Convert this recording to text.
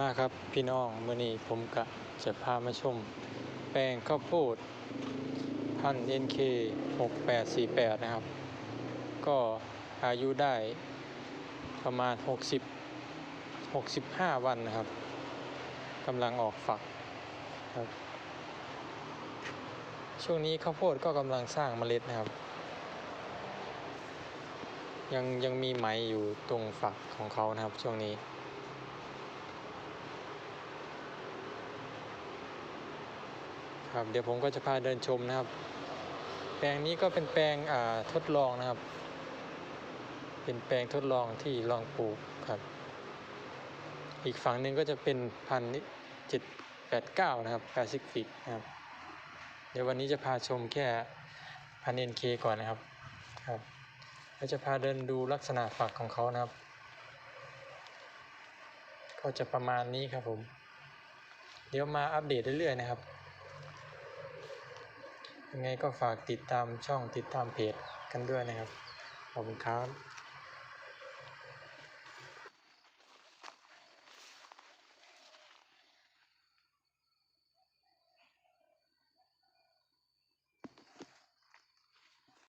มาครับพี่น้องมื่อนี้ผมกะจะพามาชม แปลงข้าวโพดพันธุ์ NK 6848 นะครับ ก็อายุได้ประมาณ 60 65 วันนะครับกำลังออกฝักครับ ช่วงนี้ข้าวโพดก็กำลังสร้างเมล็ดนะครับ ยังยังมีไหมอยู่ตรงฝักของเขานะครับช่วงนี้ ครับเดี๋ยวผมก็จะพาเดินชมนะครับ แปลงนี้ก็เป็นแปลงทดลองนะครับ เป็นแปลงทดลองที่ลองปลูกครับ อีกฝั่งหนึ่งก็จะเป็นพันเจ็ดแปดเก้านะครับแปซิฟิกนะครับ เดี๋ยววันนี้จะพาชมแค่พันเอ็นเคก่อนนะครับครับแล้วจะพาเดินดูลักษณะฝักของเขานะครับ ก็จะประมาณนี้ครับผม เดี๋ยวมาอัปเดตเรื่อยๆนะครับ ยังไงก็ฝากติดตามช่องติดตามเพจกันด้วยนะครับ ขอบคุณครับ